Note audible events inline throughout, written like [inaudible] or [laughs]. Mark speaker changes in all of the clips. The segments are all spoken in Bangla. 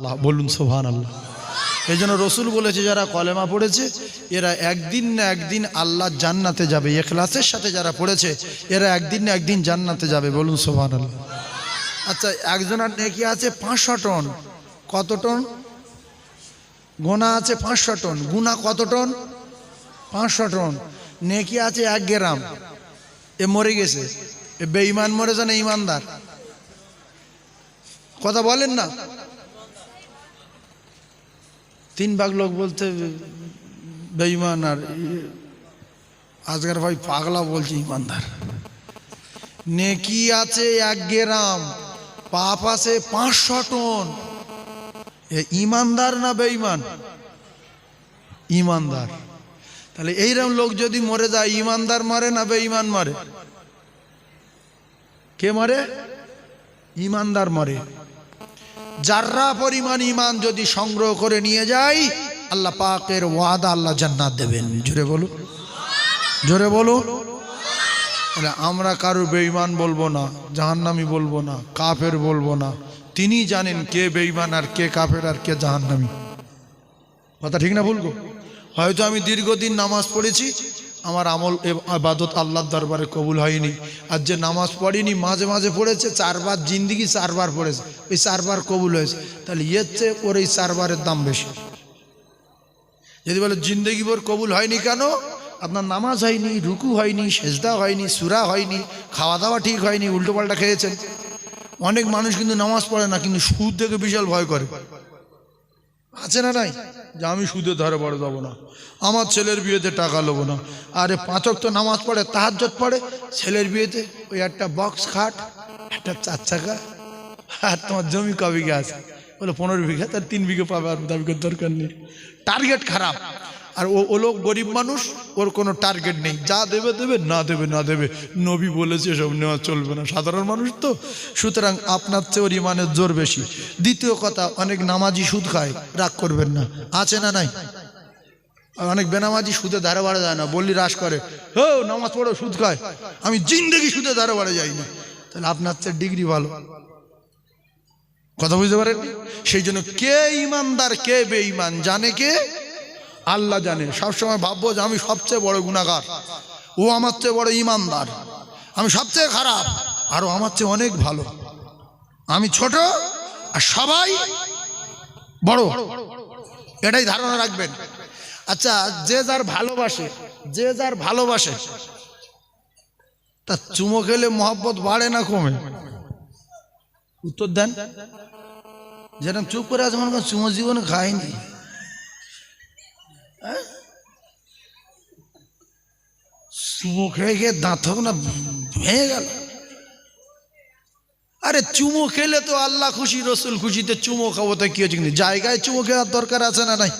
Speaker 1: আল্লাহ বলুন সোহান আল্লাহ এই জন্য রসুল বলেছে, যারা কলেমা পড়েছে, এরা একদিন না একদিন আল্লাহ জান্নাতে যাবে। এখলাসের সাথে যারা পড়েছে, এরা একদিন না একদিন জান্নাতে যাবে। বলুন সোহান আল্লাহ আচ্ছা একজনের নেকি আছে পাঁচশো টন। কত টন? গোনা আছে পাঁচশো টন। গুনা কত টন? পাঁচশো টন। নেকি আছে এক গ্রাম। এ মরে গেছে। এ বেঈমান মরেছে না ইমানদার। কথা বলেন না। তিন ভাগ লোক বলতে বেঈমান আর আজকের ভাই পাগলা বলছে ইমানদার। নেকি আছে এক গ্রাম, পাপ আছে পাঁচশো টন। ইমানদার না বেঈমান? ইমানদার। তাহলে এইরকম লোক যদি মরে যায়, ইমানদার মারে না বেঈমান মারে? কে মারে? ইমানদার মরে। যার্রা পরিমাণ ইমান যদি সংগ্রহ করে নিয়ে যাই আল্লাহ পাকের ওয়াদা আল্লাহ জান্নাত দেবেন। জোরে বলো। জোরে বলো। আমরা কারও বেঈমান বলব না, জাহান্নামি বলব না, কাফের বলব না। তিনি জানেন কে বেঈমান আর কে কাফের আর কে জাহান্নামি। কথা ঠিক না বলব হয়তো আমি দীর্ঘদিন নামাজ পড়েছি আমার আমল আবাদত আল্লাহর দরবারে কবুল হয়নি। আর যে নামাজ পড়েনি, মাঝে মাঝে পড়েছে, চারবার জিন্দিগি চারবার পড়েছে ওই চারবার কবুল হয়েছে। তাহলে এর চেয়ে ওর এই চারবারের দাম বেশি। যদি বলে জিন্দগি ভর কবুল হয়নি কেন? আপনার নামাজ হয়নি, রুকু হয়নি, সেজদা হয়নি, সুরা হয়নি খাওয়া দাওয়া ঠিক হয়নি, উল্টোপাল্টা খেয়েছেন। অনেক মানুষ কিন্তু নামাজ পড়ে না, কিন্তু সুদ থেকে বিশাল ভয় করে। আছে না নাই? যে আমি সুদে ধরে বড় যাব না। আমার ছেলের বিয়েতে টাকা নেব না। আরে পাঁচক তো নামাজ পড়ে তাহাজ্জত পড়ে। ছেলের বিয়েতে ওই একটা বক্স খাট, একটা চার চাকা আর তোমার জমি ক আছে? বলে পনেরো বিঘা তার তিন বিঘে পাবে আর দাবি দরকার নেই। টার্গেট খারাপ। আর ও ও লোক গরিব মানুষ, ওর কোনো টার্গেট নেই। যা দেবে দেবে, না দেবে না দেবে। নবী বলেছে, এসব নেওয়া চলবে না। সাধারণ মানুষ তো। সুতরাং আপনার চেয়ে ওর ইমানের জোর বেশি। দ্বিতীয় কথা, অনেক নামাজি সুদ খায়, রাগ করবেন না। আছে না নাই? অনেক বেনামাজি সুদে ধারে বাড়া যায় না। বললি রাস করে হো নামাজ পড়ো, সুদ খায়। আমি জিন্দগি সুদে ধারে বাড়া যাই না। তাহলে আপনার চেয়ে ডিগ্রি ভালো। কথা বুঝতে পারেন সেই জন্য কে ইমানদার, কে বেঈমান, জানে কে? আল্লাহ জানে। সবসময় ভাববো যে আমি সবচেয়ে বড় গুণাগার ও আমার চেয়ে বড় ইমানদার আমি সবচেয়ে খারাপ। আরও আমার চেয়ে অনেক ভালো। আমি ছোট আর সবাই বড়। এটাই ধারণা রাখবেন। আচ্ছা যে যার ভালোবাসে, যে যার ভালোবাসে, তা চুমো খেলে মহব্বত বাড়ে না কমে? উত্তর দেন। যেরকম চুপ করে আছে, মনে করেন চুমো জীবনে খায়নি। খেয়ে খেয়ে দাঁত হোক না, ভেঙে গেল। আরে চুমো খেলে তো আল্লাহ খুশি, রসুল খুশিতে চুমো খাব, তো কি হচ্ছে কিন্তু? জায়গায় চুমো খাওয়ার দরকার আছে না নাই?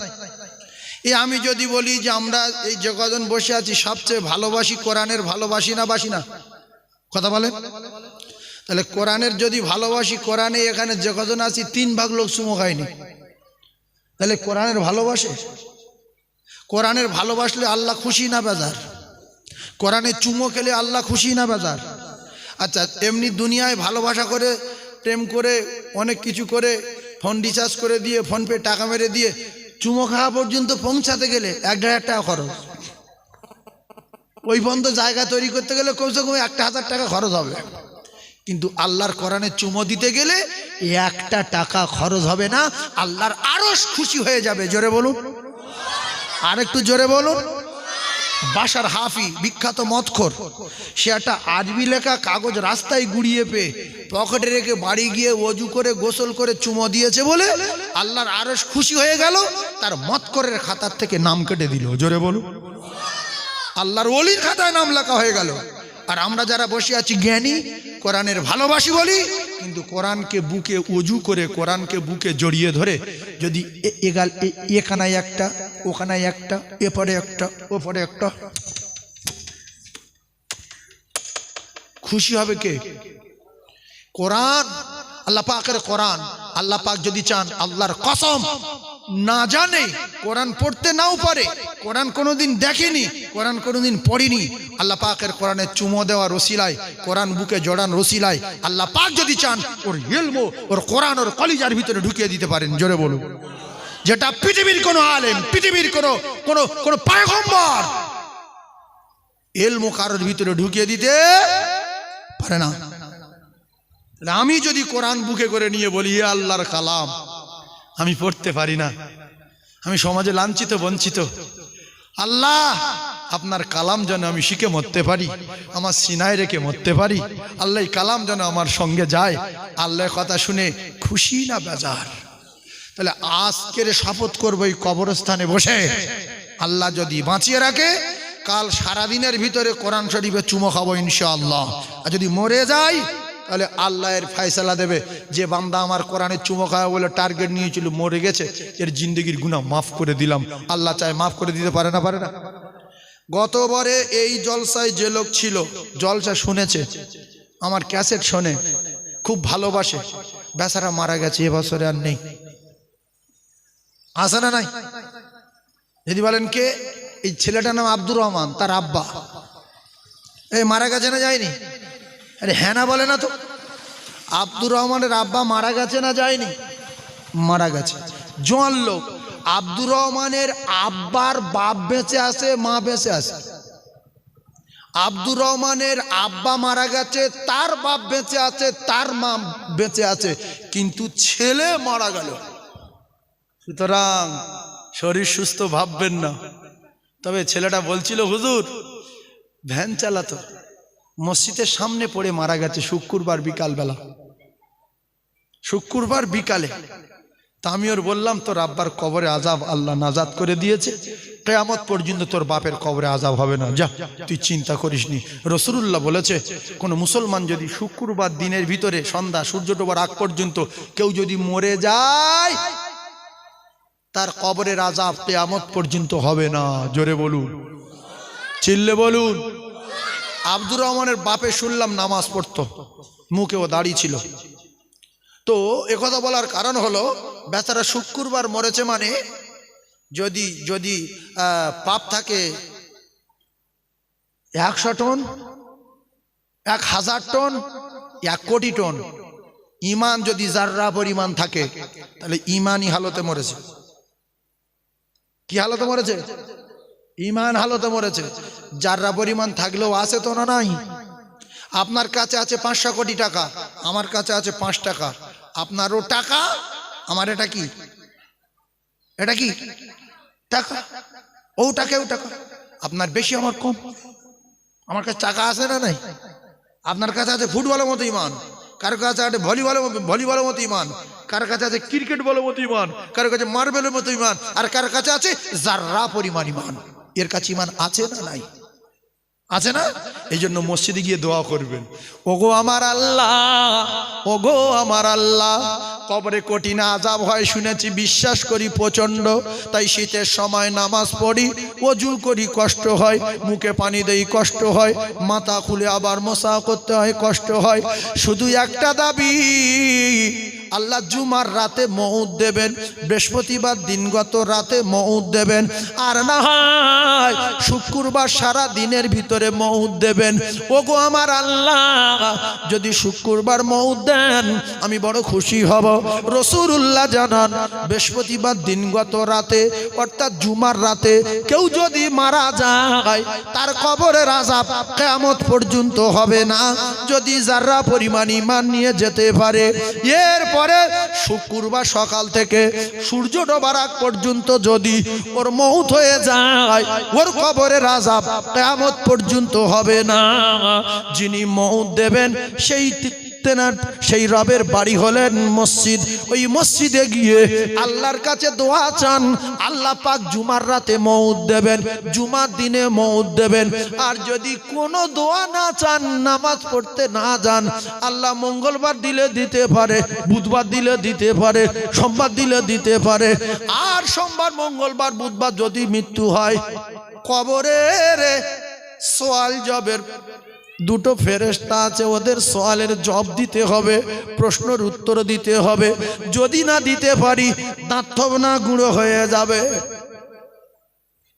Speaker 1: এ আমি যদি বলি যে আমরা এই যে কজন বসে আছি, সবচেয়ে ভালোবাসি কোরআনের ভালোবাসি না বাসি না? কথা বলেন। তাহলে কোরআনের যদি ভালোবাসি, কোরআনে এখানে যে কজন আছি, তিন ভাগ লোক চুমো খায়নি। তাহলে কোরআনের ভালোবাসে? কোরআনের ভালোবাসলে আল্লাহ খুশি না বেজার? কোরআনে চুমো খেলে আল্লাহ খুশি না বেজার? আচ্ছা এমনি দুনিয়ায় ভালোবাসা করে, প্রেম করে, অনেক কিছু করে, ফোন রিচার্জ করে দিয়ে, ফোন পে টাকা মেরে দিয়ে চুমো খাওয়া পর্যন্ত পৌঁছাতে গেলে এক হাজার টাকা খরচ। ওই পর্যন্ত জায়গা তৈরি করতে গেলে কমসে কম একটা হাজার টাকা খরচ হবে। কিন্তু আল্লাহর কোরআনে চুমো দিতে গেলে একটা টাকা খরচ হবে না, আল্লাহর আরও খুশি হয়ে যাবে। জোরে বলুন। আর একটু জোরে বলুন। বাসার হাফি, বিখ্যাত মতখর সে একটা আজবি লেখা কাগজ রাস্তায় গুড়িয়ে পেয়ে পকেটে রেখে বাড়ি গিয়ে অজু করে, গোসল করে চুমো দিয়েছে বলে আল্লাহর আরও খুশি হয়ে গেল। তার মতকরের খাতার থেকে নাম কেটে দিল। জোরে বলুন। আল্লাহর অলির খাতায় নাম লেখা হয়ে গেল। আর আমরা যারা বসে আছি জ্ঞানী, কোরআনের ভালোবাসি বলি, কিন্তু কোরআনকে বুকে অজু করে, কোরআনকে বুকে জড়িয়ে ধরে যদি এখানায় একটা ওখানায় একটা, এপরে একটা, ওপরে একটা। খুশি হবে কে? কোরআন, আল্লাহ পাকের কোরআন। আল্লাহ পাক যদি চান, আল্লাহর কসম। না জানে, কোরআন পড়তে নাও পারে। কোরআন কোনোদিন দেখেনি, কোরআন কোনোদিন পড়েনি। আল্লাহ পাকের কোরআনে চুমো দেওয়া রসিলায়, কোরআন বুকে জড়ান রসিলায়। আল্লাহ পাক যদি চান, ওর হেলমো ওর কোরআন, ওর কলিজার ভিতরে ঢুকিয়ে দিতে পারেন। জোরে বলুন। যেটা পৃথিবীর কোনো আলেম, পৃথিবীর কোনো কোনো কোনো পায়গম্বর এলমো কারোর ভিতরে ঢুকিয়ে দিতে পারে না। আমি যদি কোরআন বুকে করে নিয়ে বলি আল্লাহর কালাম আমি পড়তে পারি না। আমি সমাজে লাঞ্ছিত, বঞ্চিত। আল্লাহ, আপনার কালাম যেন আমি শিখে মরতে পারি, আমার সিনায় রেখে মরতে পারি, আল্লাহ কালাম যেন আমার সঙ্গে যায়, আল্লাহর কথা শুনে খুশি না বেজার? তাহলে আজকের শপথ করব এই কবরস্থানে বসে। আল্লাহ যদি বাঁচিয়ে রাখে, কাল সারাদিনের ভিতরে কোরআন শরীফে চুমো খাব ইনশাআল্লাহ। আর যদি মরে যাই তাহলে আল্লাহের ফায়সালা দেবে। যে বান্দা আমার কোরআনের চুমো খাওয়া বলে টার্গেট নিয়েছিল, মরে গেছে, এর জিন্দগির গুণা মাফ করে দিলাম। আল্লাহ চায় মাফ করে দিতে পারে না পারে না? গতবারে এই জলসায় যে লোক ছিল, জলসা শুনেছে, আমার ক্যাসেট শোনে, খুব ভালোবাসে। বেচারা মারা গেছে এবছরে আর নেই। আছে না নাই? যদি বলেন কে? এই ছেলেটার নাম আব্দুর রহমান, তার আব্বা। এই মারা গেছে না যায়নি? আরে হ্যাঁ না বলে না তো। আব্দুর রহমানের আব্বা মারা গেছে না যায়নি? মারা গেছে। জোয়ান লোক, আব্দুর রহমানের আব্বার বাপ বেঁচে আছে, মা বেঁচে আছে। আব্দুর রহমানের আব্বা মারা গেছে, তার বাপ বেঁচে আছে, তার মা বেঁচে আছে, কিন্তু ছেলে মারা গেল। সুতরাং শরীর সুস্থ ভাববেন না। তবে ছেলেটা বলছিল, হুজুর, ভ্যান চালাতো। মসজিদের সামনে পড়ে মারা গেছে শুক্রবার বিকালবেলা। শুক্রবার বিকালে। তা আমি ওর বললাম, তোর আব্বার কবরে আজাব আল্লাহ নাজাদ করে দিয়েছে। কেয়ামত পর্যন্ত তোর বাপের কবরে আজাব হবে না। যা, তুই চিন্তা করিস নি রসুল্লাহ বলেছে, কোনো মুসলমান যদি শুক্রবার দিনের ভিতরে সন্ধ্যা সূর্য ডোবার আগ পর্যন্ত কেউ যদি মরে যায় তার কবরের আজাব কেয়ামত পর্যন্ত হবে না। জোরে বলুন। চিল্লে বলুন। আব্দুর রহমানের বাপে শুনলাম নামাজ পড়তো। মুখেও ও দাঁড়িয়ে ছিল। তো একথা বলার কারণ হলো, বেচারা শুক্রবার মরেছে মানে যদি যদি পাপ থাকে একশো টন, এক হাজার টন, এক কোটি টন। ইমান যদি জাররা পরিমাণ থাকে, তাহলে ইমানই হালতে মরেছে। কি হালতে মরেছে? ইমান হালতে মরেছে। যাররা পরিমাণ থাকলেও আছে তো না নাই? আপনার কাছে আছে পাঁচশো কোটি টাকা, আমার কাছে আছে পাঁচ টাকা। আপনারও টাকা, আমার এটা কি? এটা কি? টাকা? ও টাকা ও টাকা। আপনার বেশি, আমার কম। আমার কাছে টাকা আছে না নাই? আপনার কাছে আছে ফুটবলের মতো ইমান কার কাছে আছে ভলিবলের মতো ভলিবলের মতো ইমান কার কাছে আছে ক্রিকেট বলের মতো ইমান? কার কাছে মার্বেলের মতো ইমান? আর কার কাছে আছে জাররা পরিমাণ ইমান? এর কাছে ইমান আছে না নাই? আছে না? এই জন্য মসজিদে গিয়ে দোয়া করবেন। ওগো আমার আল্লাহ, ওগো আমার আল্লাহ, কবরে কঠিন আজাব হয় শুনেছি, বিশ্বাস করি প্রচণ্ড। তাই শীতের সময় নামাজ পড়ি, অজু করি কষ্ট হয়, মুখে পানি দেই কষ্ট হয়, মাথা খুলে আবার মশা করতে হয় কষ্ট হয়। শুধু একটা দাবি আল্লাহ জুমার রাতে মৌদ দেবেন, বৃহস্পতিবার দিনগত রাতে মৌদ দেবেন, আর না হয় শুক্রবার সারা দিনের ভিতরে মৌদ দেবেন। ওগো আমার আল্লাহ, যদি শুক্রবার মৌদ দেন, আমি বড় খুশি হব। রসুরুল্লাহ জানান, বৃহস্পতিবার দিনগত রাতে অর্থাৎ জুমার রাতে কেউ যদি মারা যায়, তার কবরের আজাব কেয়ামত পর্যন্ত হবে না। যদি যারা পরিমাণ ইমান নিয়ে যেতে পারে এরপরে শুক্রবার সকাল থেকে সূর্য ডোবার আগ পর্যন্ত যদি ওর মৌত হয়ে যায়, ওর কবরের আজাব কেয়ামত পর্যন্ত হবে না। যিনি মৌত দেবেন, সেই তেনার সেই রবের বাড়ি হলেন মসজিদ। ওই মসজিদে গিয়ে আল্লাহর কাছে দোয়া চান। আল্লাহ পাক জুমার রাতে মৌদ দেবেন, জুমার দিনে মৌদ দেবেন। আর যদি কোনো দোয়া না চান, নামাজ পড়তে না যান, আল্লাহ মঙ্গলবার দিলে দিতে পারে, বুধবার দিলে দিতে পারে, সোমবার দিলে দিতে পারে। আর সোমবার, মঙ্গলবার, বুধবার যদি মৃত্যু হয়, কবরের সোয়াল জবের দুটো ফেরেস্তা আছে, ওদের সওয়ালের জব দিতে হবে, প্রশ্নের উত্তর দিতে হবে। যদি না দিতে পারি দাঁত না গুঁড়ো হয়ে যাবে।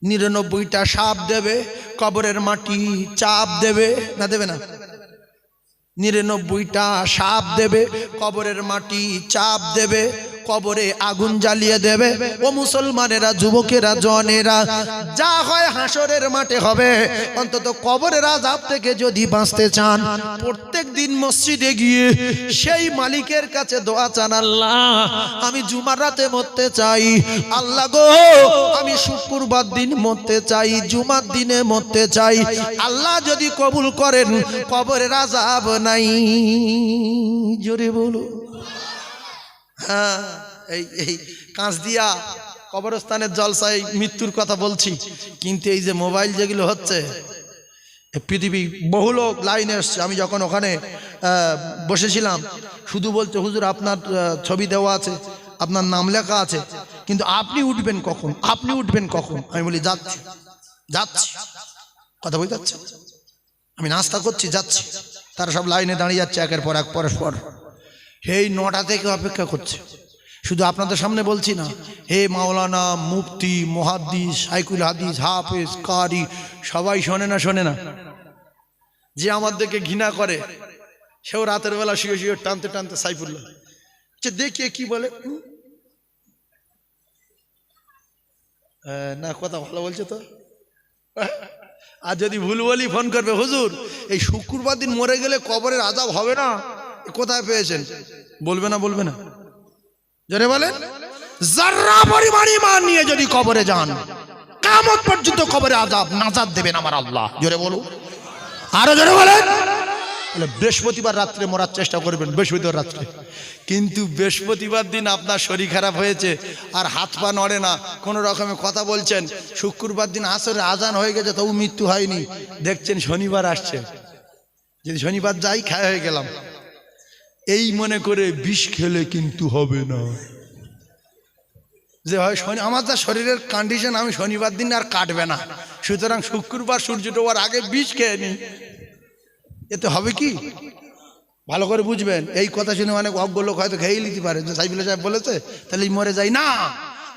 Speaker 1: নিরানব্বইটা সাপ দেবে, কবরের মাটি চাপ দেবে। না দেবে না। নিরানব্বইটা সাপ দেবে, কবরের মাটি চাপ দেবে। কবরে আগুন জ্বালিয়ে দেবে। ও মুসলমানেরা, যুবকেরা, জনেরা, যা হয় হাসরের মাঠে হবে। অন্তত কবরের আজাব থেকে যদি বাঁচতে চান, প্রত্যেক দিন মসজিদে গিয়ে সেই মালিকের কাছে দোয়া চান, আল্লাহ, আমি জুমার রাতে মরতে চাই। আল্লাহ গো, আমি শুক্রবার দিন মরতে চাই, জুমার দিনে মরতে চাই। আল্লাহ যদি কবুল করেন, কবরের আজাব নাই। জোরে বলো হ্যাঁ এই এই কাঁচ দিয়া কবরস্থানের জলসায় মৃত্যুর কথা বলছি। কিন্তু এই যে মোবাইল যেগুলো হচ্ছে পৃথিবী বহু লোক লাইনে এসছে। আমি যখন ওখানে বসেছিলাম, শুধু বলছে, হুজুর, আপনার ছবি দেওয়া আছে, আপনার নাম লেখা আছে, কিন্তু আপনি উঠবেন কখন? আপনি উঠবেন কখন? আমি বলি, যাচ্ছি যাচ্ছি। কথা বলতে আমি নাস্তা করছি, যাচ্ছি। তারা সব লাইনে দাঁড়িয়ে যাচ্ছে, একের পর এক পরস্পর এই নটা থেকে অপেক্ষা করছে। শুধু আপনাদের সামনে বলছি না, হে মাওলানা, মুফতি, মহাদ্দিস, সাইকুল হাদিস, হাফেজ, কারি, সবাই শোনে না শোনে না। যে আমাদেরকে ঘৃণা করে, সেও রাতের বেলা শুয়ে শুয়ে টানতে টানতে সাইফুল্লাহ। দেখিয়ে কি বলে? না, কথা ভালো বলছে তো? আর যদি ভুল বলি, ফোন করবে। হুজুর, এই শুক্রবার দিন মরে গেলে কবরের আজাব হবে না? কোথায় পেয়েছেন? বলবে না বলবে না। জোরে বলেন যার্রা পরিমাণ ইমান নিয়ে যদি কবরে যান কামত পর্যন্ত কবরে আজাব নাজাদ দেবেন আমার আল্লাহ। জোরে বলো আরও জোরে বলেন। বলে বৃহস্পতিবার রাত্রে মরার চেষ্টা করবেন বৃহস্পতিবার রাত্রে। কিন্তু বৃহস্পতিবার দিন আপনার শরীর খারাপ হয়েছে আর হাত পা নড়ে না কোনো রকমে কথা বলছেন শুক্রবার দিন আসরে আজান হয়ে গেছে তবু মৃত্যু হয়নি। দেখছেন শনিবার আসছে। যদি শনিবার যাই খায় হয়ে গেলাম। এই মনে করে বিষ খেলে কিন্তু হবে না। যে হয় শনি, আমার যা শরীরের কন্ডিশন আমি শনিবার দিন আর কাটবে না। সুতরাং শুক্রবার সূর্য ডোবার আগে বিষ খেয়ে নি। এতে হবে কি? ভালো করে বুঝবেন, এই কথা শুনে অনেক অজ্ঞ লোক হয়তো খেয়েই নিতে পারে। যে সাইফুল্লাহ সাহেব বলেছে, তাহলে মরে যাই। না,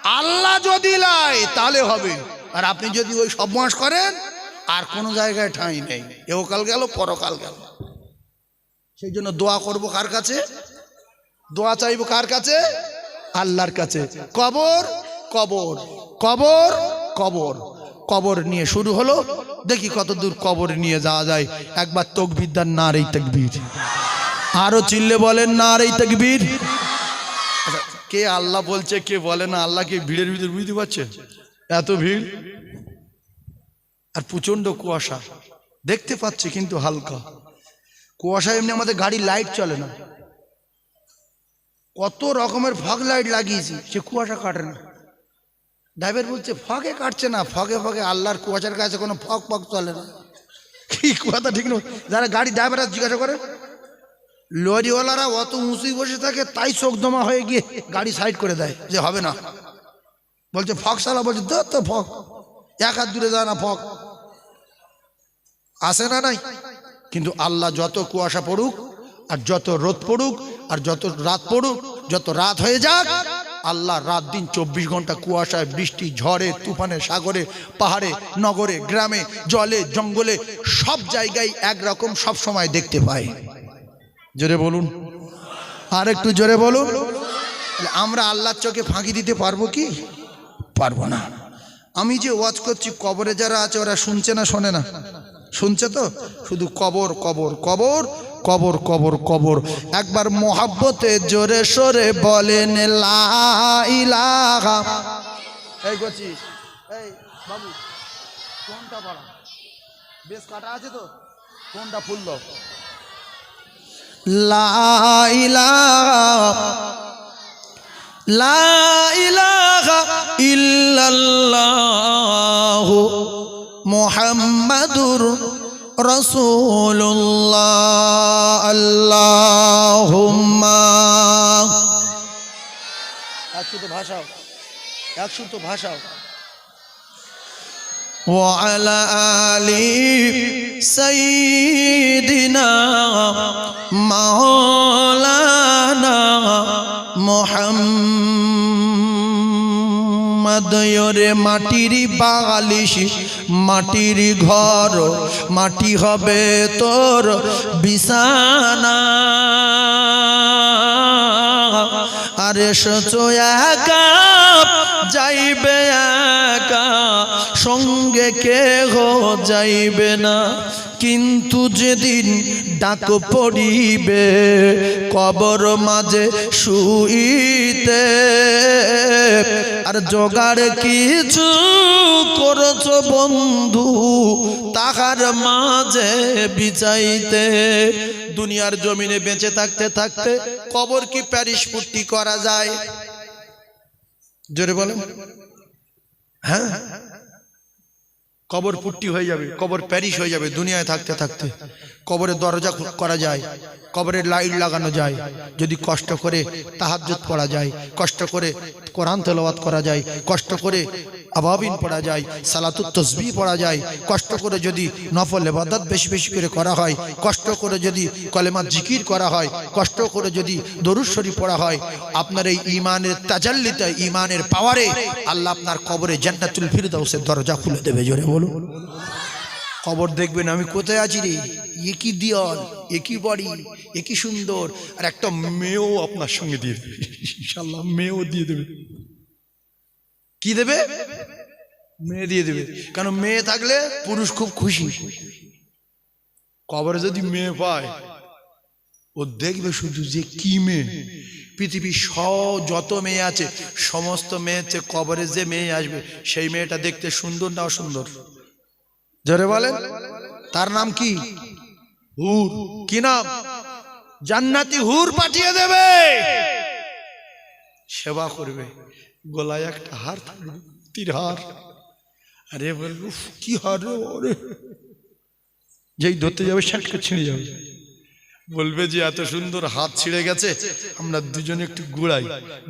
Speaker 1: আল্লাহ যদি লাই, তাহলে হবে। আর আপনি যদি ওই সব মাস করেন, আর কোনো জায়গায় ঠাঁই নেই। এওকাল গেল পরকাল গেল। সেই জন্য দোয়া করব কার কাছে? দোয়া চাইব কার কাছে? আল্লাহর কাছে। কবর কবর কবর কবর। কবর নিয়ে শুরু হলো। দেখি কত দূর কবর নিয়ে যাওয়া যায়। একবার তকবিদ্যার না রে তকবীর। আরও চিল্লে বলেন না রে তকবীর। আচ্ছা, কে আল্লাহ বলছে কে বলে না? আল্লাহ কে ভিড়ের ভিতরে বুঝতে পারছে? এত ভিড়? আর প্রচণ্ড কুয়াশা। দেখতে পাচ্ছি কিন্তু হালকা। কুয়াশা এমনি আমাদের গাড়ির লাইট চলে না। কত রকমের ফগ লাইট লাগিয়েছি, সে কুয়াশা কাটে না। ড্রাইভার বলছে ফগে কাটছে না ফগে ফগে আল্লাহর কুয়াশার কাছে কোনো ফগ ফগ চলে না। কি কথা, ঠিক নয় যারা গাড়ি ড্রাইভাররা জিজ্ঞাসা করে লরিওয়ালারা অত উঁচুই বসে থাকে, তাই চোখ দমা হয়ে গিয়ে গাড়ি সাইড করে দেয় যে হবে না। বলছে ফক সালা বলছে তো তো ফক এক হাত দূরে যায় না ফক আসে না নাই? কিন্তু আল্লাহ যত কুয়াশা পড়ুক, আর যত রোদ পড়ুক, আর যত রাত পড়ুক, যত রাত হয়ে যাক, আল্লাহ রাত দিন চব্বিশ ঘণ্টা কুয়াশায়, বৃষ্টি, ঝড়ে, তুফানে, সাগরে, পাহাড়ে, নগরে, গ্রামে, জলে, জঙ্গলে, সব জায়গায় একরকম সব সময় দেখতে পাই। জোরে বলুন। আর একটু জোরে বলুন। আমরা আল্লাহর চোখে ফাঁকি দিতে পারব কি? পারব না। আমি যে ওয়াজ করছি, কবরে যারা আছে ওরা শুনছে না, শোনে না। শুনছে তো? শুধু কবর কবর কবর কবর কবর কবর। একবার মোহাব্বতে জোরে সোরে বলেন, লা ইলাহা এই করছি এই বাবু, কোনটা পড়া? বেশ আছে তো? কোনটা ফুলল লা ইলাহা লা ইলাহা ইল্লাল্লাহ মুহাম্মাদুর রাসূলুল্লাহ আল্লাহুম্মা একশো তো ভাষাও একশো তো ভাষাও وعلى آل سيدنا مولانا محمد ওরে মাটির বালিশ, মাটির ঘর, মাটি হবে তোর বিছানা। আরে সোচো একা, যাইবে একা, সঙ্গে কেহ যাইবে না। কিন্তু যেদিন ডাক পড়িবে, কবর মাঝে শুইতে। আর জোগাড় কিছু করছ বন্ধু, তাহার মাঝে বিচাইতে দুনিয়ার জমিনে বেঁচে থাকতে থাকতে কবর কি প্যারিস পুট্টি করা যায়? জোরে বলেন। হ্যাঁ? কবর পুট্টি হয়ে যাবে, কবর প্যারিস হয়ে যাবে দুনিয়ায় থাকতে থাকতে। কবরের দরজা করা যায়, কবরের লাইট লাগানো যায়, যদি কষ্ট করে তাহাজ করা যায়, কষ্ট করে কোরআন তেলাওয়াত করা যায়, কষ্ট করে আবাবিন পড়া যায়, সালাতুত তসবি পড়া যায়। কষ্ট করে যদি নফল এবাদত বেশি বেশি করে করা হয়, কষ্ট করে যদি কলেমা জিকির করা হয়, কষ্ট করে যদি দরুদ শরীফ পড়া হয়, আপনার এই ইমানের তাজাল্লিতে ইমানের পাওয়ারে আল্লাহ আপনার কবরে জান্নাতুল ফিরদাউসের দরজা খুলে দেবে, জোরে বলুন। খবর দেখবেন, আমি কোথায় আছি রে? একই দিয়ল একই বাড়ি একই সুন্দর। আর একটা মেয়েও আপনার সঙ্গে দিয়ে দেবে। ইনশাল্লাহ মেয়েও দিয়ে দেবে। কি দেবে? মেয়ে দিয়ে দেবে। কারণ মেয়ে থাকলে পুরুষ খুব খুশি। কবরে যদি মেয়ে পায়, ও দেখবে শুধু যে কি মেয়ে। পৃথিবীর স যত মেয়ে আছে, সমস্ত মেয়ে হচ্ছে কবরে যে মেয়ে আসবে, সেই মেয়েটা দেখতে সুন্দর না অসুন্দর? জোরে বলেন। তার নাম কি? হুর। কি নাম? জান্নাতি হুর পাঠিয়ে দেবে। সেবা করবে। গলায় একটা হার থাকবে তীর হার। আরে উফ, কি হার রে যেই ধরতে যাবে শাটকে ছিঁড়ে যাবে। বলবে যে এত সুন্দর হাত ছিঁড়ে গেছে, আমরা দুজনে একটু গোড়াই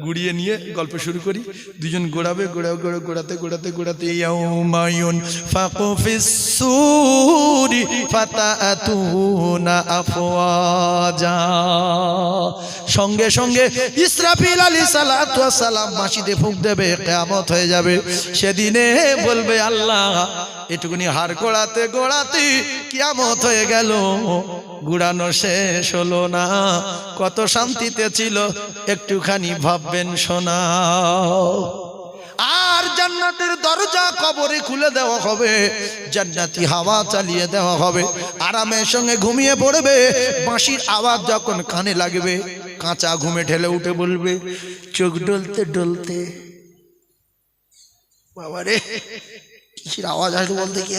Speaker 1: গুড়িয়ে নিয়ে গল্প শুরু করি। দুজন গোড়াবে গোড়া গোড়া গোড়াতে গোড়াতে গোড়াতে ইয়াউমায়ুন ফাকু ফিসসুরি ফাতাতুনা আফওয়াজা। সঙ্গে সঙ্গে ইসরাফিল আলী সালাতু সালাম মাসিদে ফুঁক দেবে, কিয়ামত হয়ে যাবে। সেদিনে বলবে আল্লাহ এটুকুনি হার গোড়াতে গোড়াতে কিয়ামত হয়ে গেল। গুড়ানো শেষ হলো না। কত শান্তিতে ছিল, একটুখানি ভাববেন শোনা। আর জান্নাতের দরজা কবরে খুলে দেওয়া হবে, জান্নাতি হাওয়া চালিয়ে দেওয়া হবে। আরামের সঙ্গে ঘুমিয়ে পড়বে, বাঁশির আওয়াজ যখন কানে লাগবে, কাঁচা ঘুমে ঠেলে উঠে বলবে, চোখ ডলতে ডলতে, বাবারে কিসের আওয়াজ আসবে বলতে কি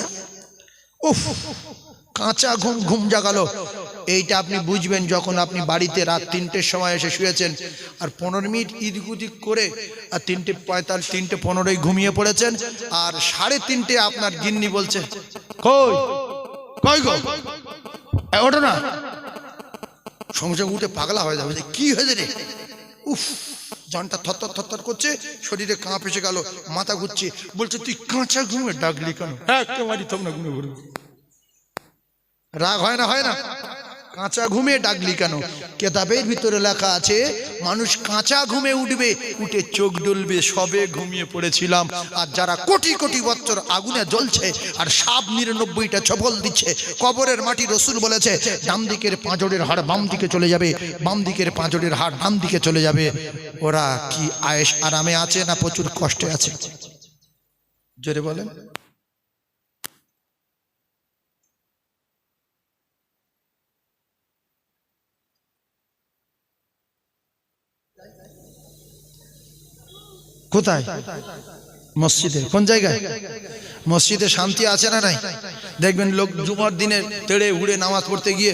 Speaker 1: কাঁচা ঘুম ঘুম জাগালো। এইটা আপনি বুঝবেন যখন আপনি বাড়িতে রাত তিনটের সময় এসে শুয়েছেন আর পনেরো মিনিট ইদিক উদিক করে আর তিনটে পঁয়তাল্লিশ, তিনটে পনেরোই ঘুমিয়ে পড়েছেন আর সাড়ে তিনটে আপনার গিন্নি বলছে, কই কই না। সঙ্গে সঙ্গে উঠে পাগলা হয়ে যাবে কি হয়েছে রে? উফ জানটা থরথর থরথর করছে শরীরে কাঁপ এসে গেল মাথা ঘুরছে। বলছে তুই কাঁচা ঘুমে ডাকলি কেন? তোমরা ঘুমে ঘুরবে রাগ হয় না হয় না? কাঁচা ঘুমে ডাকলি কেন? কেতাবের ভিতরে লেখা আছে, মানুষ কাঁচা ঘুমে উঠবে, উঠে চোখ ডলবে, সবে ঘুমিয়ে পড়েছিলাম। আর যারা কোটি কোটি বছর আগুনে জ্বলছে আর সাপ নিরানব্বইটা ছবল দিচ্ছে, কবরের মাটি রসুল বলেছে, ডান দিকের পাঁজরের হাড় বাম দিকে চলে যাবে, বাম দিকের পাঁজরের হাড় ডান দিকে চলে যাবে। ওরা কি আয়েস আরামে আছে না প্রচুর কষ্টে আছে? জোরে বলেন। কোথায়? মসজিদে। কোন জায়গায়? মসজিদে শান্তি আছে না নাই? দেখবেন লোক জুমার দিনে তেড়ে উড়ে নামাজ পড়তে গিয়ে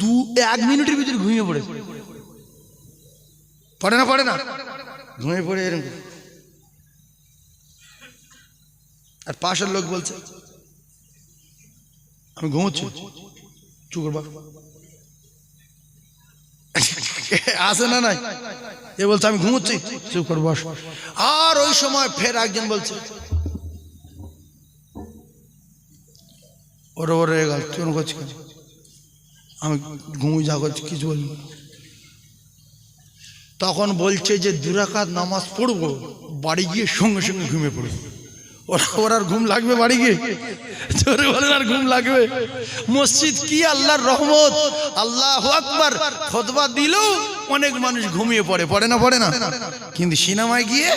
Speaker 1: দু এক মিনিটের ভিতরে ঘুমিয়ে পড়ে। পড়ে না পড়ে না? ঘুমিয়ে পড়ে এরকম। আর পাশের লোক বলছে, আমি ঘুমোচ্ছি। চুপ বাবা। [laughs] আছে না নাই? এ বলছে, আমি ঘুমোচ্ছি। চুপ করে, বস। আর ওই সময় ফের একজন বলছে, ওরে ওরে গেল চুন করছি আমি ঘুমু যা করছি, কিছু বলি তখন বলছে যে, দুরাকাত নামাজ পড়ব, বাড়ি গিয়ে সঙ্গে সঙ্গে ঘুমিয়ে পড়ব। ওরা ওর ঘুম লাগবে বাড়ি গিয়ে? জোরে বলেন, আর ঘুম লাগবে? মসজিদ কি আল্লাহর রহমত? আল্লাহ আকবার। খতবা দিলেও অনেক মানুষ ঘুমিয়ে পড়ে পড়ে না পড়ে না? কিন্তু সিনেমায় গিয়ে